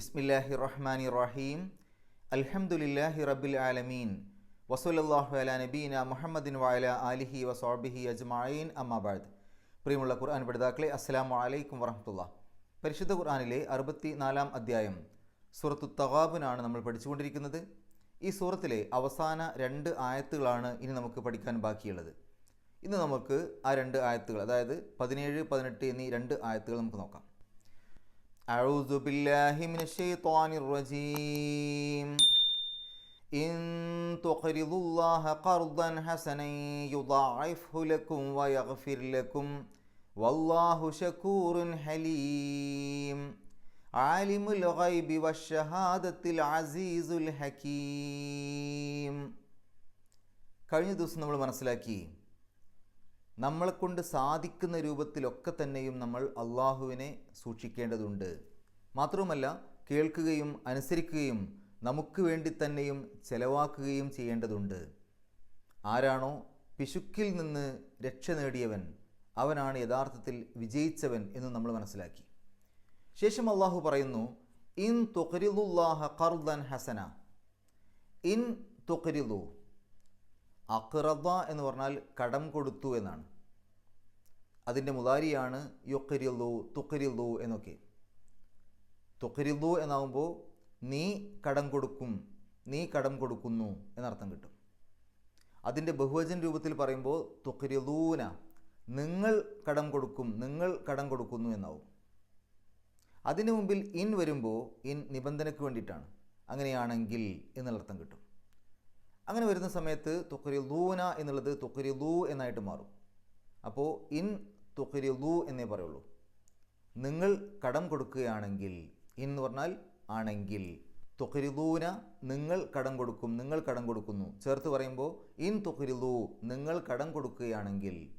ബിസ്മില്ലാഹി റഹ്മാനി റഹീം അൽഹംദുലില്ലാഹി റബ്ബിൽ ആലമീൻ. വസൂലല്ലാഹു അല നബീന മുഹമ്മദിൻ വായല ആലിഹി വസോബിഹി അജ്മഈൻ. അമ്മാബാദ് പ്രിയമുള്ള ഖുർആൻ പഠിതാക്കളെ അസ്സലാമു അലൈക്കും വറഹമുല്ല പരിശുദ്ധ ഖുർആാനിലെ അറുപത്തി നാലാം അധ്യായം സൂറത്തു തവാബിനാണ് നമ്മൾ പഠിച്ചുകൊണ്ടിരിക്കുന്നത്. ഈ സൂറത്തിലെ അവസാന രണ്ട് ആയത്തുകളാണ് ഇനി നമുക്ക് പഠിക്കാൻ ബാക്കിയുള്ളത്. ഇന്ന് നമുക്ക് ആ രണ്ട് ആയത്തുകൾ അതായത് പതിനേഴ് പതിനെട്ട് എന്നീ രണ്ട് ആയത്തുകൾ നമുക്ക് നോക്കാം. أعوذ بالله من الشيطان الرجيم إن تقرضوا الله قرضا حسنا يضاعفه لكم ويغفر لكم والله شكور حليم عالم الغيب والشهادة العزيز الحكيم കഴിഞ്ഞ ദിവസം നമ്മൾ മനസ്സിലാക്കി നമ്മളെക്കൊണ്ട് സാധിക്കുന്ന രൂപത്തിലൊക്കെ തന്നെയും നമ്മൾ അള്ളാഹുവിനെ സൂക്ഷിക്കേണ്ടതുണ്ട്. മാത്രവുമല്ല കേൾക്കുകയും അനുസരിക്കുകയും നമുക്ക് വേണ്ടി തന്നെയും ചെലവാക്കുകയും ചെയ്യേണ്ടതുണ്ട്. ആരാണോ പിശുക്കിൽ നിന്ന് രക്ഷ നേടിയവൻ അവനാണ് യഥാർത്ഥത്തിൽ വിജയിച്ചവൻ എന്ന് നമ്മൾ മനസ്സിലാക്കി. ശേഷം അള്ളാഹു പറയുന്നു ഇൻ തുഖരിദുല്ലാഹ കർദൻ ഹസന. ഇൻ തുഖരിദു അഖ്റദ എന്ന് പറഞ്ഞാൽ കടം കൊടുത്തു എന്നാണ്. അതിന്റെ മുതാരിയാണ് യുക്കരില്ലു തുക്കരില്ലു എന്നൊക്കെ. തുക്കരില്ലു എന്നാവുമ്പോൾ നീ കടം കൊടുക്കും നീ കടം കൊടുക്കുന്നു എന്നർത്ഥം കിട്ടും. അതിന്റെ ബഹുവചന രൂപത്തിൽ പറയുമ്പോൾ തുക്കരിലൂന നിങ്ങൾ കടം കൊടുക്കും നിങ്ങൾ കടം കൊടുക്കുന്നു എന്നാവും. അതിനു മുമ്പിൽ ഇൻ വരുമ്പോൾ ഇൻ നിബന്ധനയ്ക്ക് വേണ്ടിയിട്ടാണ്. അങ്ങനെയാണെങ്കിൽ എന്നുള്ള അർത്ഥം കിട്ടും. അങ്ങനെ വരുന്ന സമയത്ത് തുക്കരിലൂന എന്നുള്ളത് തുക്കരിലൂ എന്നായിട്ട് മാറും. അപ്പോൾ ഇൻ തുക്കരിലൂ എന്നേ പറയുള്ളൂ. നിങ്ങൾ കടം കൊടുക്കുകയാണെങ്കിൽ എന്ന് പറഞ്ഞാൽ ആണെങ്കിൽ തുക്കരിലൂന നിങ്ങൾ കടം കൊടുക്കും നിങ്ങൾ കടം കൊടുക്കുന്നു. ചേർത്ത് പറയുമ്പോൾ ഇൻ തുക്കിരിതു നിങ്ങൾ കടം കൊടുക്കുകയാണെങ്കിൽ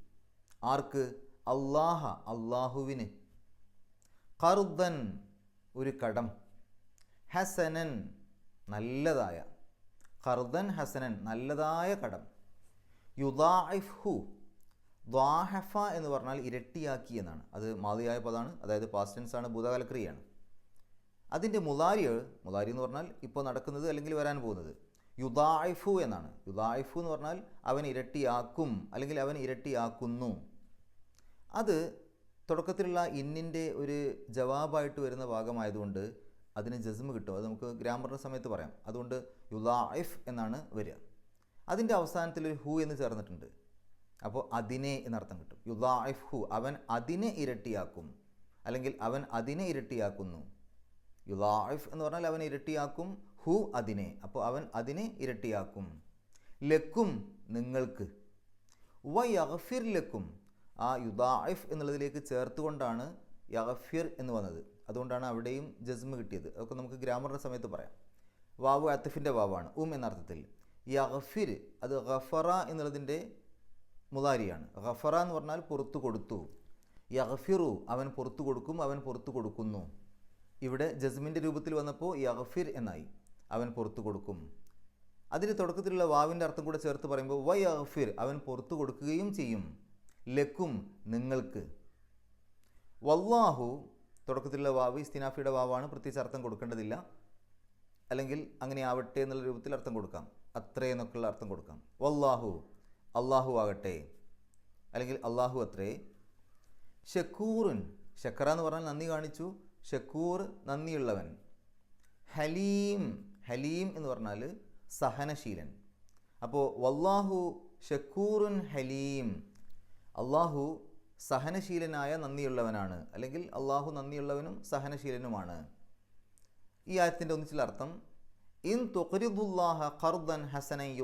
ആർക്ക്? അള്ളാഹ അള്ളാഹുവിന് കറുദൻ ഒരു കടം. ഹസനൻ നല്ലതായ. കറുദൻ ഹസനൻ നല്ലതായ കടം. യുദാഇഫ്ഹു ദ്വാഹഫ എന്ന് പറഞ്ഞാൽ ഇരട്ടിയാക്കി എന്നാണ്. അത് മാതിയായ പദമാണ് അതായത് പാസ്റ്റൻസ് ആണ് ഭൂതകാല ക്രിയയാണ് അതിന്റെ മുതാരിയ മുലാരി എന്ന് പറഞ്ഞാൽ ഇപ്പോൾ നടക്കുന്നത് അല്ലെങ്കിൽ വരാൻ പോകുന്നത് യുദായിഫു എന്നാണ്. യുദായിഫു എന്ന് പറഞ്ഞാൽ അവൻ ഇരട്ടിയാക്കും അല്ലെങ്കിൽ അവൻ ഇരട്ടിയാക്കുന്നു. അത് തുടക്കത്തിലുള്ള ഇന്നിന്റെ ഒരു ജവാബായിട്ട് വരുന്ന ഭാഗമായതുകൊണ്ട് അതിന് ജസ്മ് കിട്ടും. അത് നമുക്ക് ഗ്രാമറിന്റെ സമയത്ത് പറയാം. അതുകൊണ്ട് യുദായിഫ് എന്നാണ് വരിക. അതിന്റെ അവസാനത്തിൽ ഒരു ഹു എന്ന് ചേർന്നിട്ടുണ്ട്. അപ്പോൾ അതിനെ എന്നർത്ഥം കിട്ടും. യുലായിഫ് ഹു അവൻ അതിനെ ഇരട്ടിയാക്കും. അല്ലെങ്കിൽ അവൻ അതിനെ ഇരട്ടിയാക്കുന്നു. യുലായിഫ് എന്ന് പറഞ്ഞാൽ അവൻ ഇരട്ടിയാക്കും ഹു അതിനെ. അപ്പോൾ അവൻ അതിനെ ഇരട്ടിയാക്കും. ലക്കും നിങ്ങൾക്ക്. വ യഗഫിർ ലക്കും. ആ യുദായിഫ് എന്നുള്ളതിലേക്ക് ചേർത്തുകൊണ്ടാണ് യഹഫിർ എന്ന് വന്നത്. അതുകൊണ്ടാണ് അവിടെയും ജസ്മ് കിട്ടിയത്. അതൊക്കെ നമുക്ക് ഗ്രാമറിന്റെ സമയത്ത് പറയാം. വാവ് അത്തഫിന്റെ വാവാണ്. ഉം എന്നർത്ഥത്തിൽ. യഹഫിർ അത് ഗഫറ എന്നുള്ളതിന്റെ മുതാരിയാണ് ഗഫറ എന്ന് പറഞ്ഞാൽ പുറത്തു കൊടുത്തു. യഹഫിറു അവൻ പുറത്തു കൊടുക്കും അവൻ പുറത്തു കൊടുക്കുന്നു. ഇവിടെ ജസ്മിന്റെ രൂപത്തിൽ വന്നപ്പോൾ യഹഫിർ എന്നായി അവൻ പുറത്തു കൊടുക്കും. അതിന് തുടക്കത്തിലുള്ള വാവിന്റെ അർത്ഥം കൂടെ ചേർത്ത് പറയുമ്പോൾ വൈ യഹഫിർ അവൻ പുറത്തു കൊടുക്കുകയും ചെയ്യും. ലക്കും നിങ്ങൾക്ക്. വല്ലാഹു തുടക്കത്തിലുള്ള വാവ് ഇസ്തിനാഫിയുടെ വാവാണ് പ്രത്യേകിച്ച് അർത്ഥം കൊടുക്കേണ്ടതില്ല. അല്ലെങ്കിൽ അങ്ങനെ ആവട്ടെ എന്നുള്ള രൂപത്തിൽ അർത്ഥം കൊടുക്കാം. അത്രയെന്നൊക്കെയുള്ള അർത്ഥം കൊടുക്കാം. വല്ലാഹു അള്ളാഹു ആകട്ടെ. അല്ലെങ്കിൽ അള്ളാഹു അത്രേ. ഷക്കൂറുൻ ഷക്കറ എന്ന് പറഞ്ഞാൽ നന്ദി കാണിച്ചു. ഷക്കൂർ നന്ദിയുള്ളവൻ. ഹലീം ഹലീം എന്ന് പറഞ്ഞാൽ സഹനശീലൻ. അപ്പോൾ വല്ലാഹു ഷക്കൂറുൻ ഹലീം. അള്ളാഹു സഹനശീലനായ നന്ദിയുള്ളവനാണ്. അല്ലെങ്കിൽ അള്ളാഹു നന്ദിയുള്ളവനും സഹനശീലനുമാണ്. ഈ ആയത്തിന്റെ ഒന്നിച്ചുള്ള അർത്ഥം ഇൻ തുഖരിദുല്ലാഹ ഖർദൻ ഹസനൻ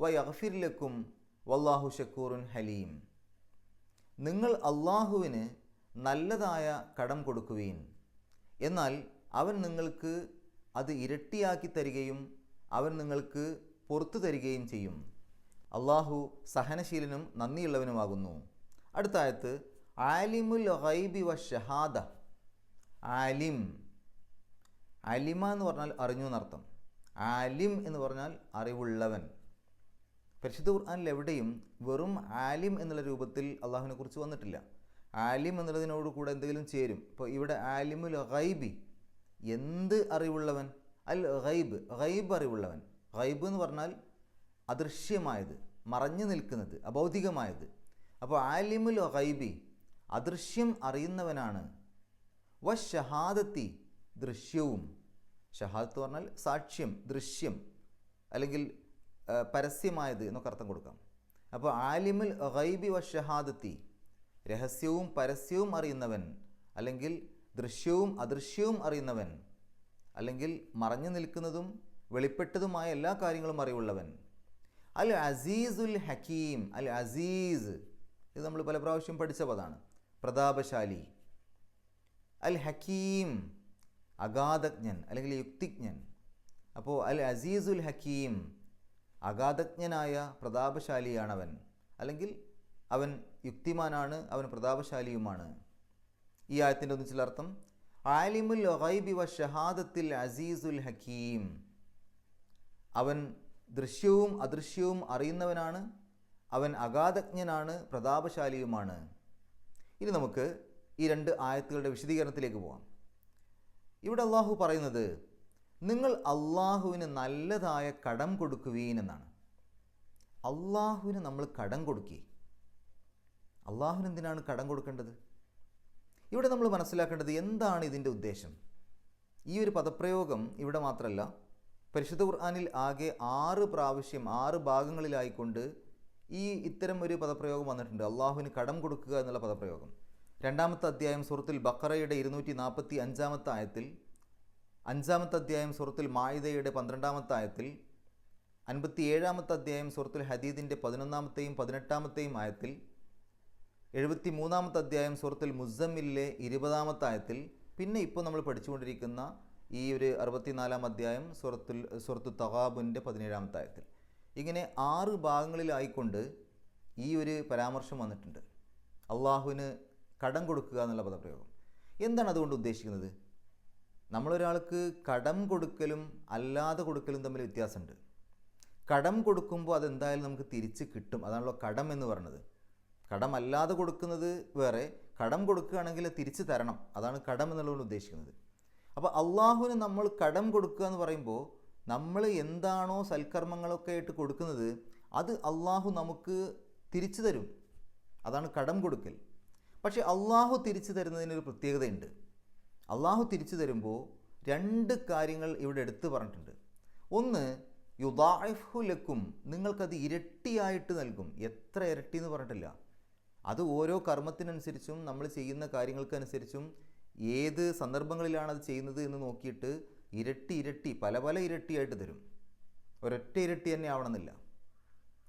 ലക്കും വ യഗ്ഫിർ ലക്കും വല്ലാഹു ഷക്കൂറുൻ ഹലീം. നിങ്ങൾ അള്ളാഹുവിന് നല്ലതായ കടം കൊടുക്കുവീൻ. എന്നാൽ അവൻ നിങ്ങൾക്ക് അത് ഇരട്ടിയാക്കി തരികയും അവൻ നിങ്ങൾക്ക് പുറത്തു തരികയും ചെയ്യും. അള്ളാഹു സഹനശീലനും നന്ദിയുള്ളവനുമാകുന്നു. അടുത്ത ആയത്ത് ആലിമുൽ ഹൈബി വ ഷഹാദ. ആലിം. അലിമ എന്ന് പറഞ്ഞാൽ അറിഞ്ഞു എന്നർത്ഥം. ആലിം എന്ന് പറഞ്ഞാൽ അറിവുള്ളവൻ. പരിശുദ്ധ ഖുർആാനിൽ എവിടെയും വെറും ആലിം എന്നുള്ള രൂപത്തിൽ അള്ളാഹുവിനെ കുറിച്ച് വന്നിട്ടില്ല. ആലിം എന്നുള്ളതിനോട് കൂടെ എന്തെങ്കിലും ചേരും. ഇപ്പോൾ ഇവിടെ ആലിമുൽ ഖൈബി എന്ത് അറിവുള്ളവൻ? അൽ ഖൈബ് ഖൈബ് അറിവുള്ളവൻ. ഖൈബ് എന്ന് പറഞ്ഞാൽ അദൃശ്യമായത് മറഞ്ഞു നിൽക്കുന്നത് അബൗദ്ധികമായത് അപ്പോൾ ആലിമുൽ ഖൈബി അദൃശ്യം അറിയുന്നവനാണ്. വ ഷഹാദത്തി ദൃശ്യവും. ഷഹാദത്ത് പറഞ്ഞാൽ സാക്ഷ്യം ദൃശ്യം. അല്ലെങ്കിൽ പരസ്യമായത് എന്നൊക്കെ അർത്ഥം കൊടുക്കാം. അപ്പോൾ ആലിമുൽ ഗൈബി വ ഷഹാദത്തി രഹസ്യവും പരസ്യവും അറിയുന്നവൻ അല്ലെങ്കിൽ ദൃശ്യവും അദൃശ്യവും അറിയുന്നവൻ അല്ലെങ്കിൽ മറഞ്ഞു നിൽക്കുന്നതും വെളിപ്പെട്ടതുമായ എല്ലാ കാര്യങ്ങളും അറിവുള്ളവൻ. അൽ അസീസുൽ ഹക്കീം അൽ അസീസ് ഇത് നമ്മൾ പല പ്രാവശ്യം പഠിച്ച പദമാണ് പ്രതാപശാലി. അൽ ഹക്കീം അഗാധജ്ഞൻ അല്ലെങ്കിൽ യുക്തിജ്ഞൻ. അപ്പോൾ അൽ അസീസുൽ ഹക്കീം അഗാധജ്ഞനായ പ്രതാപശാലിയാണവൻ. അല്ലെങ്കിൽ അവൻ യുക്തിമാനാണ് അവൻ പ്രതാപശാലിയുമാണ്. ഈ ആയത്തിന്റെ ഒന്നിച്ചുള്ള അർത്ഥം ആലിമുൽ ഒഹൈബി വ ഷഹാദത്തിൽ അസീസുൽ ഹക്കീം. അവൻ ദൃശ്യവും അദൃശ്യവും അറിയുന്നവനാണ് അവൻ അഗാധജ്ഞനാണ് പ്രതാപശാലിയുമാണ്. ഇനി നമുക്ക് ഈ രണ്ട് ആയത്തുകളുടെ വിശദീകരണത്തിലേക്ക് പോകാം ഇവിടെ അള്ളാഹു പറയുന്നത് നിങ്ങൾ അള്ളാഹുവിന് നല്ലതായ കടം കൊടുക്കുകയെന്നാണ് അള്ളാഹുവിന് നമ്മൾ കടം കൊടുക്കി. അള്ളാഹുവിന് എന്തിനാണ് കടം കൊടുക്കേണ്ടത്? ഇവിടെ നമ്മൾ മനസ്സിലാക്കേണ്ടത് എന്താണ് ഇതിന്റെ ഉദ്ദേശം? ഈ ഒരു പദപ്രയോഗം ഇവിടെ മാത്രമല്ല പരിശുദ്ധ ഖുർആാനിൽ ആകെ ആറ് പ്രാവശ്യം ആറ് ഭാഗങ്ങളിലായിക്കൊണ്ട് ഈ ഇത്തരം ഒരു പദപ്രയോഗം വന്നിട്ടുണ്ട്. അള്ളാഹുവിന് കടം കൊടുക്കുക എന്നുള്ള പദപ്രയോഗം. രണ്ടാമത്തെ അധ്യായം സുഹൃത്തിൽ ബക്കറയുടെ ഇരുന്നൂറ്റി നാൽപ്പത്തി അഞ്ചാമത്തെ ആയത്തിൽ അഞ്ചാമത്തെ അധ്യായം സുഹൃത്തിൽ മായിദയുടെ പന്ത്രണ്ടാമത്തെ ആയത്തിൽ അൻപത്തി ഏഴാമത്തെ അധ്യായം സുഹൃത്തിൽ ഹദീദിന്റെ പതിനൊന്നാമത്തെയും പതിനെട്ടാമത്തെയും ആയത്തിൽ എഴുപത്തി മൂന്നാമത്തെ അധ്യായം സുഹൃത്തിൽ മുസമ്മിലെ ഇരുപതാമത്തെ ആയത്തിൽ പിന്നെ ഇപ്പോൾ നമ്മൾ പഠിച്ചുകൊണ്ടിരിക്കുന്ന ഈ ഒരു അറുപത്തിനാലാം അധ്യായം സുഹൃത്തുൽ സുഹൃത്തു തവാബുന്റെ പതിനേഴാമത്തെ ആയത്തിൽ ഇങ്ങനെ ആറ് ഭാഗങ്ങളിലായിക്കൊണ്ട് ഈ ഒരു പരാമർശം വന്നിട്ടുണ്ട്. അള്ളാഹുവിന് കടം കൊടുക്കുക എന്നുള്ള പദപ്രയോഗം. എന്താണ് അതുകൊണ്ട് ഉദ്ദേശിക്കുന്നത്? നമ്മളൊരാൾക്ക് കടം കൊടുക്കലും അല്ലാതെ കൊടുക്കലും തമ്മിൽ വ്യത്യാസമുണ്ട്. കടം കൊടുക്കുമ്പോൾ അതെന്തായാലും നമുക്ക് തിരിച്ച് കിട്ടും. അതാണല്ലോ കടം എന്ന് പറയുന്നത് കടം അല്ലാതെ കൊടുക്കുന്നത് വേറെ കടം കൊടുക്കുകയാണെങ്കിൽ തിരിച്ച് തരണം. അതാണ് കടം എന്നുള്ളതുകൊണ്ട് ഉദ്ദേശിക്കുന്നത്. അപ്പോൾ അള്ളാഹുവിന് നമ്മൾ കടം കൊടുക്കുക എന്ന് പറയുമ്പോൾ നമ്മൾ എന്താണോ സൽക്കർമ്മങ്ങളൊക്കെ ആയിട്ട് കൊടുക്കുന്നത് അത് അള്ളാഹു നമുക്ക് തിരിച്ചു തരും. അതാണ് കടം കൊടുക്കൽ. പക്ഷേ അള്ളാഹു തിരിച്ചു തരുന്നതിനൊരു പ്രത്യേകതയുണ്ട്. അള്ളാഹു തിരിച്ചു തരുമ്പോൾ രണ്ട് കാര്യങ്ങൾ ഇവിടെ എടുത്തു പറഞ്ഞിട്ടുണ്ട്. ഒന്ന് യുദാഇഫു ലക്കും നിങ്ങൾക്കത് ഇരട്ടിയായിട്ട് നൽകും. എത്ര ഇരട്ടി എന്ന് പറഞ്ഞിട്ടില്ല. അത് ഓരോ കർമ്മത്തിനനുസരിച്ചും നമ്മൾ ചെയ്യുന്ന കാര്യങ്ങൾക്കനുസരിച്ചും ഏത് സന്ദർഭങ്ങളിലാണ് അത് ചെയ്യുന്നത് എന്ന് നോക്കിയിട്ട് ഇരട്ടി ഇരട്ടി പല പല ഇരട്ടിയായിട്ട് തരും. ഒരൊറ്റ ഇരട്ടി തന്നെ ആവണമെന്നില്ല.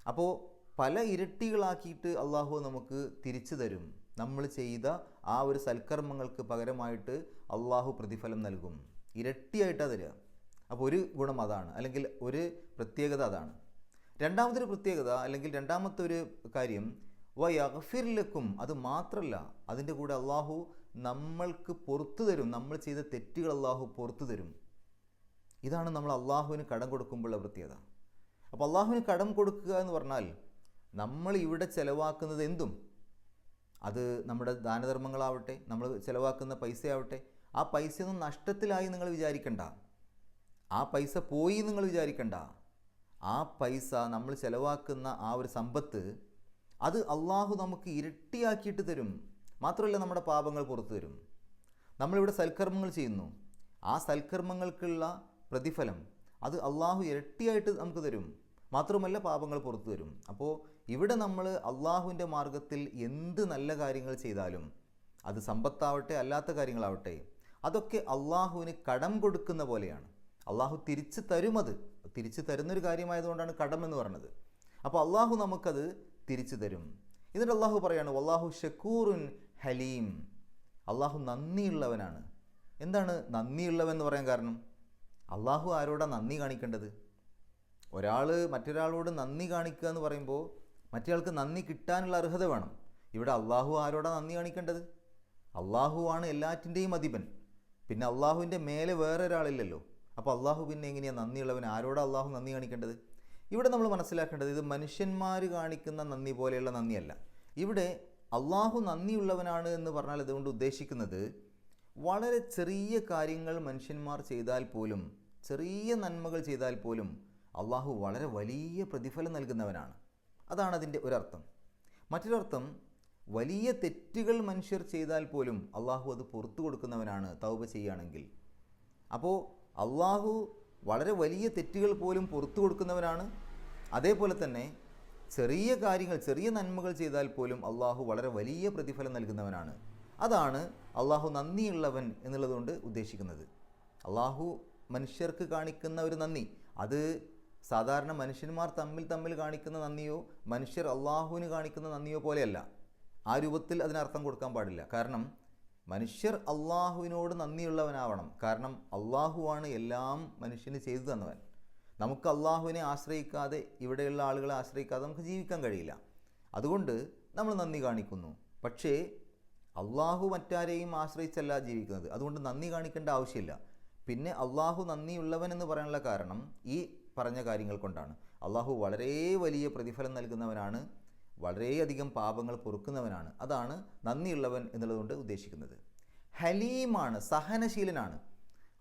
അപ്പോൾ പല ഇരട്ടികളാക്കിയിട്ട് അള്ളാഹു നമുക്ക് തിരിച്ചു തരും. നമ്മൾ ചെയ്ത ആ ഒരു സൽക്കർമ്മങ്ങൾക്ക് പകരമായിട്ട് അള്ളാഹു പ്രതിഫലം നൽകും. ഇരട്ടിയായിട്ടാണ് തരിക അപ്പോൾ ഒരു ഗുണം അതാണ്. അല്ലെങ്കിൽ ഒരു പ്രത്യേകത അതാണ്. രണ്ടാമതൊരു പ്രത്യേകത അല്ലെങ്കിൽ രണ്ടാമത്തെ ഒരു കാര്യം വ വയഫിർലക്കും അത് മാത്രമല്ല അതിന്റെ കൂടെ അള്ളാഹു നമ്മൾക്ക് പുറത്തു തരും. നമ്മൾ ചെയ്ത തെറ്റുകൾ അള്ളാഹു പുറത്തു തരും. ഇതാണ് നമ്മൾ അള്ളാഹുവിന് കടം കൊടുക്കുമ്പോഴുള്ള പ്രത്യേകത. അപ്പോൾ അള്ളാഹുവിന് കടം കൊടുക്കുക എന്ന് പറഞ്ഞാൽ നമ്മൾ ഇവിടെ ചിലവാക്കുന്നത് എന്തും? അത് നമ്മുടെ ദാനധർമ്മങ്ങളാവട്ടെ നമ്മൾ ചിലവാക്കുന്ന പൈസയാവട്ടെ ആ പൈസയൊന്നും നഷ്ടത്തിലായി നിങ്ങൾ വിചാരിക്കണ്ട. ആ പൈസ പോയി നിങ്ങൾ വിചാരിക്കണ്ട. ആ പൈസ നമ്മൾ ചിലവാക്കുന്ന ആ ഒരു സമ്പത്ത് അത് അള്ളാഹു നമുക്ക് ഇരട്ടിയാക്കിയിട്ട് തരും. മാത്രമല്ല നമ്മുടെ പാപങ്ങൾ പുറത്തു തരും. നമ്മളിവിടെ സൽക്കർമ്മങ്ങൾ ചെയ്യുന്നു. ആ സൽക്കർമ്മങ്ങൾക്കുള്ള പ്രതിഫലം അത് അള്ളാഹു ഇരട്ടിയായിട്ട് നമുക്ക് തരും. മാത്രമല്ല പാപങ്ങൾ പുറത്തു വരും. അപ്പോൾ ഇവിടെ നമ്മൾ അള്ളാഹുവിന്റെ മാർഗത്തിൽ എന്ത് നല്ല കാര്യങ്ങൾ ചെയ്താലും അത് സമ്പത്താവട്ടെ അല്ലാത്ത കാര്യങ്ങളാവട്ടെ അതൊക്കെ അള്ളാഹുവിന് കടം കൊടുക്കുന്ന പോലെയാണ്. അള്ളാഹു തിരിച്ചു തരുമത് തിരിച്ചു തരുന്നൊരു കാര്യമായതുകൊണ്ടാണ് കടം എന്ന് പറയുന്നത് അപ്പോൾ അള്ളാഹു നമുക്കത് തിരിച്ചു തരും. എന്നിട്ട് അള്ളാഹു പറയാണ് അള്ളാഹു ഷക്കൂറുൻ ഹലീം. അള്ളാഹു നന്ദിയുള്ളവനാണ്. എന്താണ് നന്ദിയുള്ളവൻ എന്ന് പറയാൻ കാരണം? അള്ളാഹു ആരോടാ നന്ദി കാണിക്കേണ്ടത്? ഒരാൾ മറ്റൊരാളോട് നന്ദി കാണിക്കുക എന്ന് പറയുമ്പോൾ മറ്റേയാൾക്ക് നന്ദി കിട്ടാനുള്ള അർഹത വേണം. ഇവിടെ അള്ളാഹു ആരോടാണ് നന്ദി കാണിക്കേണ്ടത്? അള്ളാഹു ആണ് എല്ലാറ്റിന്റെയും അധിപൻ. പിന്നെ അള്ളാഹുവിന്റെ മേലെ വേറെ ഒരാളില്ലല്ലോ അപ്പോൾ അള്ളാഹു പിന്നെ എങ്ങനെയാണ് നന്ദിയുള്ളവൻ? ആരോടാ അള്ളാഹു നന്ദി കാണിക്കേണ്ടത്? ഇവിടെ നമ്മൾ മനസ്സിലാക്കേണ്ടത് ഇത് മനുഷ്യന്മാർ കാണിക്കുന്ന നന്ദി പോലെയുള്ള നന്ദിയല്ല. ഇവിടെ അള്ളാഹു നന്ദിയുള്ളവനാണ് എന്ന് പറഞ്ഞാൽ അതുകൊണ്ട് ഉദ്ദേശിക്കുന്നത് വളരെ ചെറിയ കാര്യങ്ങൾ മനുഷ്യന്മാർ ചെയ്താൽ പോലും ചെറിയ നന്മകൾ ചെയ്താൽ പോലും അള്ളാഹു വളരെ വലിയ പ്രതിഫലം നൽകുന്നവനാണ്. അതാണ് അതിന്റെ ഒരർത്ഥം. മറ്റൊരർത്ഥം വലിയ തെറ്റുകൾ മനുഷ്യർ ചെയ്താൽ പോലും അള്ളാഹു അത് പുറത്തു കൊടുക്കുന്നവനാണ് തൗബ ചെയ്യുകയാണെങ്കിൽ. അപ്പോൾ അള്ളാഹു വളരെ വലിയ തെറ്റുകൾ പോലും പുറത്തു കൊടുക്കുന്നവനാണ്. അതേപോലെ തന്നെ ചെറിയ കാര്യങ്ങൾ ചെറിയ നന്മകൾ ചെയ്താൽ പോലും അള്ളാഹു വളരെ വലിയ പ്രതിഫലം നൽകുന്നവനാണ്. അതാണ് അള്ളാഹു നന്ദിയുള്ളവൻ എന്നുള്ളതുകൊണ്ട് ഉദ്ദേശിക്കുന്നത്. അള്ളാഹു മനുഷ്യർക്ക് കാണിക്കുന്ന ഒരു നന്ദി. അത് സാധാരണ മനുഷ്യന്മാർ തമ്മിൽ തമ്മിൽ കാണിക്കുന്ന നന്ദിയോ മനുഷ്യർ അള്ളാഹുവിന് കാണിക്കുന്ന നന്ദിയോ പോലെയല്ല. ആ രൂപത്തിൽ അതിനർത്ഥം കൊടുക്കാൻ പാടില്ല. കാരണം മനുഷ്യർ അള്ളാഹുവിനോട് നന്ദിയുള്ളവനാവണം. കാരണം അള്ളാഹുവാണ് എല്ലാം മനുഷ്യന് ചെയ്തു തന്നവൻ. നമുക്ക് അള്ളാഹുവിനെ ആശ്രയിക്കാതെ ഇവിടെയുള്ള ആളുകളെ ആശ്രയിക്കാതെ നമുക്ക് ജീവിക്കാൻ കഴിയില്ല. അതുകൊണ്ട് നമ്മൾ നന്ദി കാണിക്കുന്നു. പക്ഷേ അള്ളാഹു മറ്റാരെയും ആശ്രയിച്ചല്ല ജീവിക്കുന്നത്. അതുകൊണ്ട് നന്ദി കാണിക്കേണ്ട ആവശ്യമില്ല. പിന്നെ അള്ളാഹു നന്ദിയുള്ളവൻ എന്ന് പറയാനുള്ള കാരണം ഈ പറഞ്ഞ കാര്യങ്ങൾ കൊണ്ടാണ്. അള്ളാഹു വളരെ വലിയ പ്രതിഫലം നൽകുന്നവനാണ് വളരെയധികം പാപങ്ങൾ പൊറുക്കുന്നവനാണ്. അതാണ് നന്ദിയുള്ളവൻ എന്നുള്ളതുകൊണ്ട് ഉദ്ദേശിക്കുന്നത്. ഹലീമാണ് സഹനശീലനാണ്.